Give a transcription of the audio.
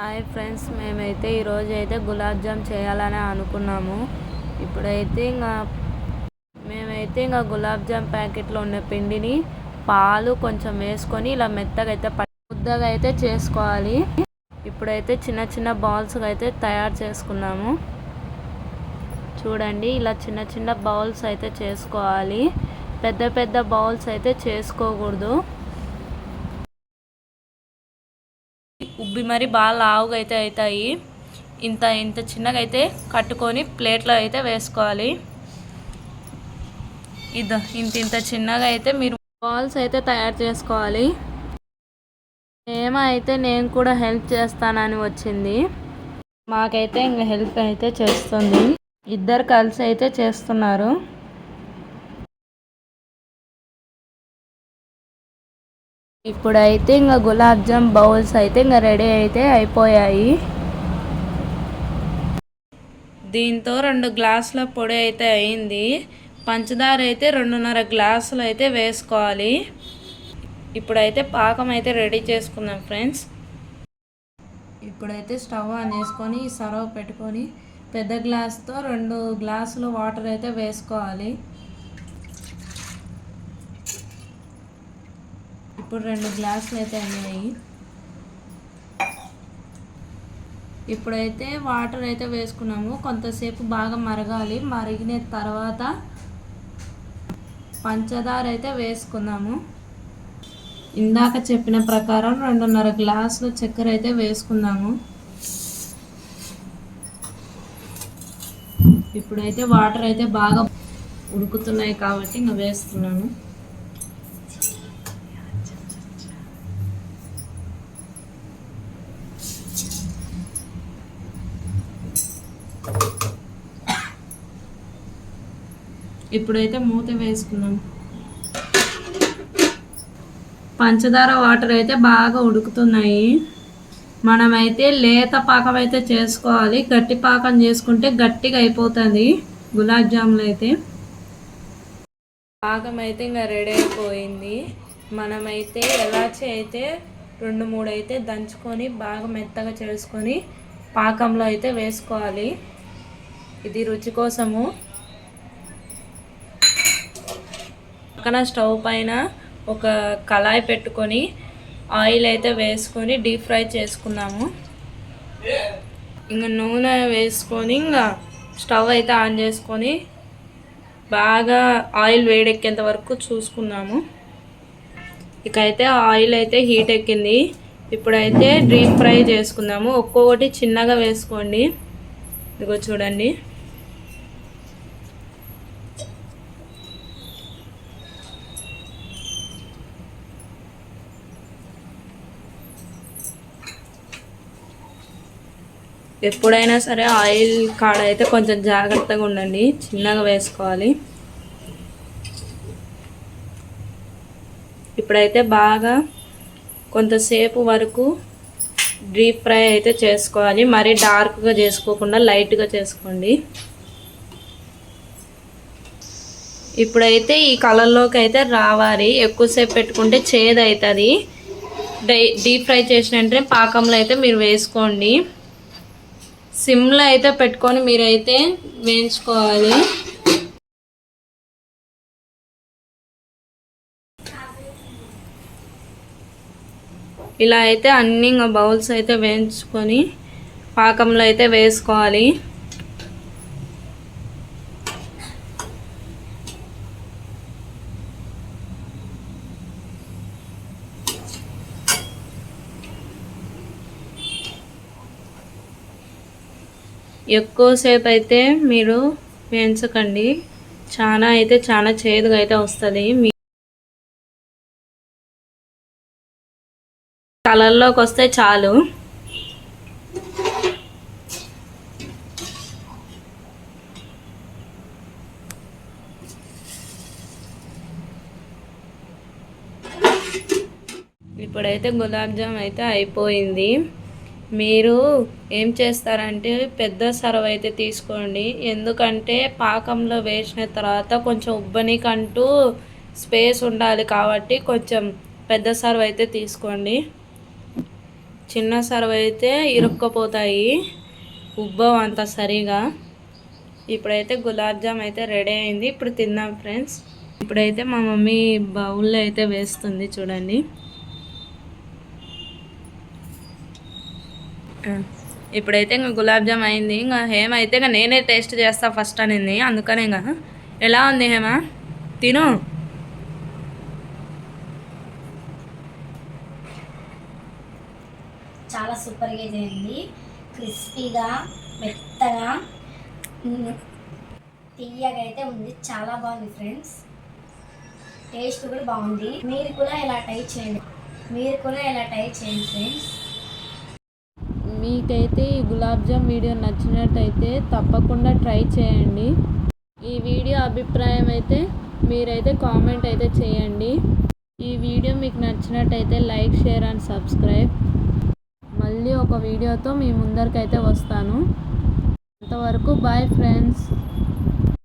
Hi friends మేమైతే ఈరోజు అయితే గులాబ్ జామ్ చేయాలని అనుకున్నాము. ఇప్పుడైతే ఇంకా మేమైతే ఇంకా గులాబ్ జామ్ ప్యాకెట్లో ఉన్న పిండిని పాలు కొంచెం వేసుకొని ఇలా మెత్తగా అయితే పట్- ముద్దగా అయితే చేసుకోవాలి. ఇప్పుడైతే చిన్న చిన్న బౌల్స్గా అయితే తయారు చేసుకున్నాము. చూడండి ఇలా చిన్న చిన్న బౌల్స్ అయితే చేసుకోవాలి. పెద్ద పెద్ద బౌల్స్ అయితే చేసుకోకూడదు. ఉబ్బి మరి బాగా లావుగా అయితే అవుతాయి ఇంత ఇంత చిన్నగా అయితే కట్టుకొని ప్లేట్లో అయితే వేసుకోవాలి. ఇద ఇంత ఇంత చిన్నగా అయితే మీరు బాల్స్ అయితే తయారు చేసుకోవాలి. ఏమో అయితే నేను కూడా హెల్ప్ చేస్తానని వచ్చింది. మాకైతే ఇంకా హెల్ప్ అయితే చేస్తుంది. ఇద్దరు కలిసి అయితే చేస్తున్నారు. ఇప్పుడైతే ఇంకా గులాబ్ జామ్ బౌల్స్ అయితే ఇంకా రెడీ అయితే అయిపోయాయి. దీంతో రెండు గ్లాసుల పొడి అయితే అయింది. పంచదార అయితే రెండున్నర గ్లాసులు అయితే వేసుకోవాలి. ఇప్పుడైతే పాకం అయితే రెడీ చేసుకుందాం ఫ్రెండ్స్. ఇప్పుడైతే స్టవ్ ఆన్ చేసుకొని సర్వ్ పెట్టుకొని పెద్ద గ్లాస్తో రెండు గ్లాసులు వాటర్ అయితే వేసుకోవాలి. ఇప్పుడు రెండు గ్లాసులు అయితే అయ్యాయి ఇప్పుడైతే వాటర్ అయితే వేసుకున్నాము. కొంతసేపు బాగా మరగాలి. మరిగిన తర్వాత పంచదార అయితే వేసుకున్నాము. ఇందాక చెప్పిన ప్రకారం రెండున్నర గ్లాసులు చక్కెర అయితే వేసుకున్నాము. ఇప్పుడైతే వాటర్ అయితే బాగా ఉడుకుతున్నాయి కాబట్టి ఇంకా వేస్తున్నాను. ఇప్పుడైతే మూత వేసుకున్నాం పంచదార వాటర్ అయితే బాగా ఉడుకుతున్నాయి. మనమైతే లేత పాకం అయితే చేసుకోవాలి. గట్టి పాకం చేసుకుంటే గట్టిగా అయిపోతుంది గులాబ్ జాములు అయితే. పాకం అయితే ఇంకా రెడీ అయిపోయింది. మనమైతే ఎలాచి అయితే రెండు మూడు అయితే దంచుకొని బాగా మెత్తగా చేసుకొని పాకంలో అయితే వేసుకోవాలి. ఇది రుచి కోసము. పక్కన స్టవ్ పైన ఒక కళాయి పెట్టుకొని ఆయిల్ అయితే వేసుకొని డీప్ ఫ్రై చేసుకున్నాము ఇంకా నూనె వేసుకొని ఇంకా స్టవ్ అయితే ఆన్ చేసుకొని బాగా ఆయిల్ వేడెక్కేంత వరకు చూసుకున్నాము ఇక అయితే ఆయిల్ అయితే హీట్ ఎక్కింది. ఇప్పుడైతే డీప్ ఫ్రై చేసుకుందాము. ఒక్కొక్కటి చిన్నగా వేసుకోండి. ఇదిగో చూడండి. ఎప్పుడైనా సరే ఆయిల్ కాడ అయితే కొంచెం జాగ్రత్తగా ఉండండి. చిన్నగా వేసుకోవాలి. ఇప్పుడైతే బాగా కొంతసేపు వరకు డీప్ ఫ్రై అయితే చేసుకోవాలి. మరీ డార్క్గా చేసుకోకుండా లైట్గా చేసుకోండి. ఇప్పుడైతే ఈ కలర్లోకి అయితే రావాలి. ఎక్కువసేపు పెట్టుకుంటే చేదు అవుతుంది డై డీప్ ఫ్రై చేసిన వెంటనే పాకంలో అయితే మీరు వేసుకోండి. సిమ్లో అయితే పెట్టుకొని మీరైతే వేయించుకోవాలి. ఇలా అయితే అన్ని ఇంకా బౌల్స్ అయితే వేయించుకొని పాకంలో అయితే వేసుకోవాలి. ఎక్కువసేపు అయితే మీరు వేయించకండి. చాలా అయితే చాలా చేదుగా అయితే వస్తుంది. మీ కలర్లోకి వస్తే చాలు. ఇప్పుడైతే గులాబ్ జామ్ అయితే అయిపోయింది. మీరు ఏం చేస్తారంటే పెద్ద సర్వ్ అయితే తీసుకోండి. ఎందుకంటే పాకంలో వేసిన తర్వాత కొంచెం ఉబ్బనికంటూ స్పేస్ ఉండాలి కాబట్టి కొంచెం పెద్ద సర్వ్ అయితే తీసుకోండి. చిన్న సర్వ్ అయితే ఇరుక్కపోతాయి. ఉబ్బవు అంత సరిగా. ఇప్పుడైతే గులాబ్ జామ్ అయితే రెడీ అయింది. ఇప్పుడు తిందాం ఫ్రెండ్స్. ఇప్పుడైతే మా మమ్మీ బౌల్లో అయితే వేస్తుంది చూడండి. ఇప్పుడైతే ఇంకా గులాబ్ జామ్ అయింది. ఇంకా హేమ అయితే ఇంకా నేనే టేస్ట్ చేస్తా ఫస్ట్ అనింది. అందుకనే ఇంకా ఎలా ఉంది హేమ? తిను. చాలా సూపర్గా చేయండి. క్రిస్పీగా మెత్తగా. తీయగా అయితే ఉంది. చాలా బాగుంది ఫ్రెండ్స్. టేస్ట్ కూడా బాగుంది. మీరు కూడా ఇలా ట్రై చేయండి. మీరు కూడా ఇలా ట్రై చేయండి ఫ్రెండ్స్. మీకైతే ఈ గులాబ్ జామ్ వీడియో నచ్చినట్టయితే తప్పకుండా ట్రై చేయండి. ఈ వీడియో అభిప్రాయం అయితే మీరైతే కామెంట్ అయితే చేయండి. ఈ వీడియో మీకు నచ్చినట్టయితే లైక్ షేర్ అండ్ సబ్స్క్రైబ్. మళ్ళీ ఒక వీడియోతో మీ ముందరికైతే వస్తాను. అంతవరకు బాయ్ ఫ్రెండ్స్.